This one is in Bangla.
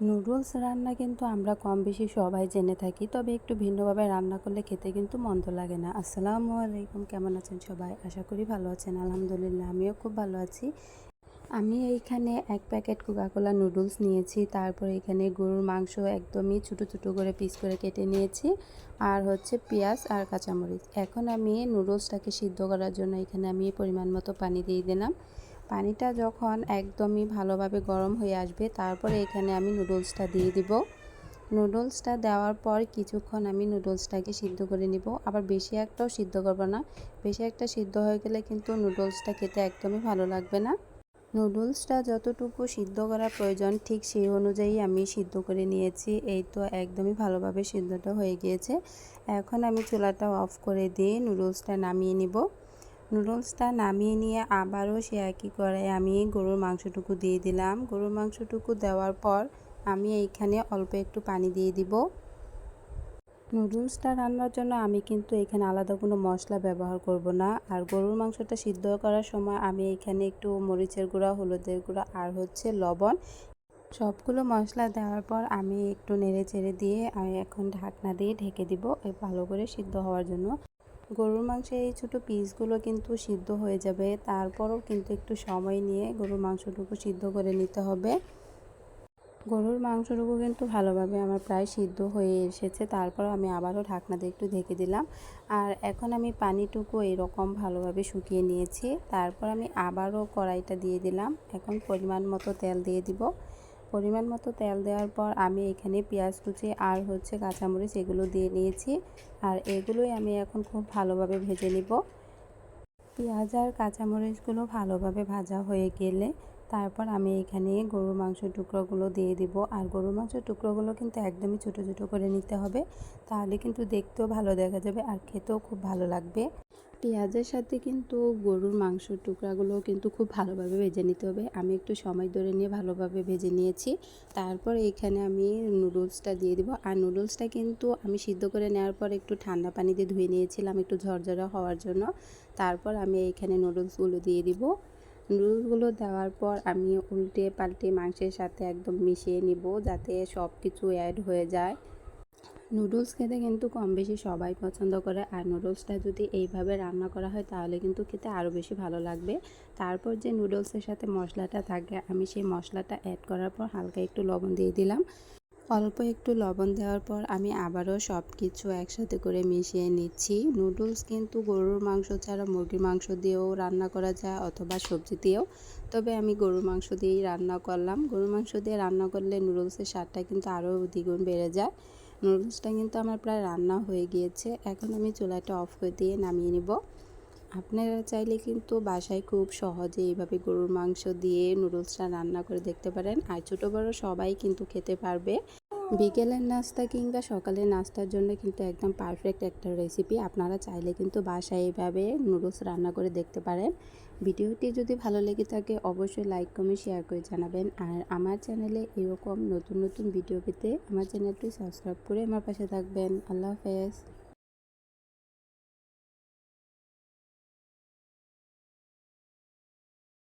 নুডলস রান্না কিন্তু আমরা কম বেশি সবাই জেনে থাকি, তবে একটু ভিন্নভাবে রান্না করলে খেতে কিন্তু মন্দ লাগে না। আসসালামু আলাইকুম, কেমন আছেন সবাই? আশা করি ভালো আছেন, আলহামদুলিল্লাহ, আমিও খুব ভালো আছি। আমি এইখানে এক প্যাকেট কোকাকোলা নুডলস নিয়েছি, তারপর এখানে গরুর মাংস একদমই ছোটো ছোটো করে পিস করে কেটে নিয়েছি, আর হচ্ছে পেঁয়াজ আর কাঁচামরিচ। এখন আমি নুডলসটাকে সিদ্ধ করার জন্য এখানে আমি পরিমাণ মতো পানি দিয়ে দিলাম। পানিটা যখন একদমই ভালোভাবে গরম হয়ে আসবে, তারপরে এখানে আমি নুডলসটা দিয়ে দিব। নুডলসটা দেওয়ার পর কিছুক্ষণ আমি নুডলসটাকে সিদ্ধ করে নিব। আবার বেশি একটাও সিদ্ধ করব না। বেশি একটা সিদ্ধ হয়ে গেলে কিন্তু নুডলসটা খেতে একদমই ভালো লাগবে না। নুডলসটা যতটুকু সিদ্ধ করা প্রয়োজন, ঠিক সেই অনুযায়ী আমি সিদ্ধ করে নিয়েছি। এই তো একদমই ভালোভাবে সিদ্ধটা হয়ে গিয়েছে। এখন আমি চুলাটা অফ করে দিয়ে নুডলসটা নামিয়ে নিব। নুডলসটা নামিয়ে নিয়ে আবারও সে একই করে, আমি গরুর মাংসটুকু দিয়ে দিলাম। গরুর মাংসটুকু দেওয়ার পর আমি এইখানে অল্প একটু পানি দিয়ে দিব। নুডলসটা রান্নার জন্য আমি কিন্তু এখানে আলাদা কোনো মশলা ব্যবহার করব না। আর গরুর মাংসটা সিদ্ধ করার সময় আমি এখানে একটু মরিচের গুঁড়া, হলুদের গুঁড়া আর হচ্ছে লবণ সবগুলো মশলা দেওয়ার পর আমি একটু নেড়ে চেড়ে দিয়ে আমি এখন ঢাকনা দিয়ে ঢেকে দিব ভালো করে সিদ্ধ হওয়ার জন্য। গরুর মাংসের এই ছোটো পিসগুলো কিন্তু সিদ্ধ হয়ে যাবে। তারপরও কিন্তু একটু সময় নিয়ে গরুর মাংসটুকু সিদ্ধ করে নিতে হবে। গরুর মাংসটুকু কিন্তু ভালোভাবে আমার প্রায় সিদ্ধ হয়ে এসেছে। তারপর আমি আবারও ঢাকনা দিয়ে একটু ঢেকে দিলাম। আর এখন আমি পানিটুকু এরকম ভালোভাবে শুকিয়ে নিয়েছি। তারপর আমি আবারও কড়াইটা দিয়ে দিলাম। এখন পরিমাণ মতো তেল দিয়ে দিব। পরিমাণ মতো তেল দেওয়ার পর আমি এখানে পেঁয়াজ কুচি আর হচ্ছে কাঁচামরিচ এগুলো দিয়ে নিয়েছি। আর এগুলোই আমি এখন খুব ভালোভাবে ভেজে নিব। পেঁয়াজ আর কাঁচামরিচগুলো ভালোভাবে ভাজা হয়ে গেলে তারপর আমি এখানে গরুর মাংসের টুকরোগুলো দিয়ে দিব। আর গরুর মাংসের টুকরোগুলো কিন্তু একদমই ছোটো ছোটো করে নিতে হবে। তাহলে কিন্তু দেখতেও ভালো দেখা যাবে আর খেতেও খুব ভালো লাগবে। পেঁয়াজের সাথে কিন্তু গরুর মাংসর টুকরাগুলো কিন্তু খুব ভালোভাবে ভেজে নিতে হবে। আমি একটু সময় ধরে নিয়ে ভালোভাবে ভেজে নিয়েছি। তারপর এখানে আমি নুডলসটা দিয়ে দিব। আর নুডলসটা কিন্তু আমি সিদ্ধ করে নেওয়ার পর একটু ঠান্ডা পানি দিয়ে ধুয়ে নিয়েছিলাম একটু ঝরঝরা হওয়ার জন্য। তারপর আমি এখানে নুডলসগুলো দিয়ে দিব। নুডলসগুলো দেওয়ার পর আমি উল্টে পাল্টে মাংসের সাথে একদম মিশিয়ে নিব যাতে সব কিছু অ্যাড হয়ে যায়। নুডলস খেতে কিন্তু কম বেশি সবাই পছন্দ করে। আর নুডলসটা যদি এইভাবে রান্না করা হয়, তাহলে কিন্তু খেতে আরও বেশি ভালো লাগবে। তারপর যে নুডলসের সাথে মশলাটা থাকে, আমি সেই মশলাটা অ্যাড করার পর হালকা একটু লবণ দিয়ে দিলাম। অল্প একটু লবণ দেওয়ার পর আমি আবারও সব কিছু একসাথে করে মিশিয়ে নিচ্ছি। নুডলস কিন্তু গরুর মাংস ছাড়া মুরগির মাংস দিয়েও রান্না করা যায় অথবা সবজি দিয়েও। তবে আমি গরুর মাংস দিয়েই রান্না করলাম। গরুর মাংস দিয়ে রান্না করলে নুডলসের স্বাদটা কিন্তু আরও দ্বিগুণ বেড়ে যায়। নুডলসটা কিন্তু আমার প্রায় রান্না হয়ে গিয়েছে। এখন আমি চুলাটা অফ করে দিয়ে নামিয়ে নিব। আপনারা চাইলে কিন্তু বাসায় খুব সহজে এইভাবে গরুর মাংস দিয়ে নুডলসটা রান্না করে দেখতে পারেন। আর ছোটো বড়ো সবাই কিন্তু খেতে পারবে। বিকেলের নাস্তা কিংবা সকালের নাস্তার জন্য কিন্তু একদম পারফেক্ট একটা রেসিপি আপনারা চাইলে কিন্তু বাসায় এইভাবে নুডলস রান্না করে দেখতে পারেন। ভিডিওটি যদি ভালো লেগে থাকে, অবশ্যই লাইক কমেন্ট শেয়ার করে জানাবেন। আর আমার চ্যানেলে এরকম নতুন নতুন ভিডিও পেতে আমার চ্যানেলটি সাবস্ক্রাইব করে আমার পাশে থাকবেন। আল্লাহ হাফেজ।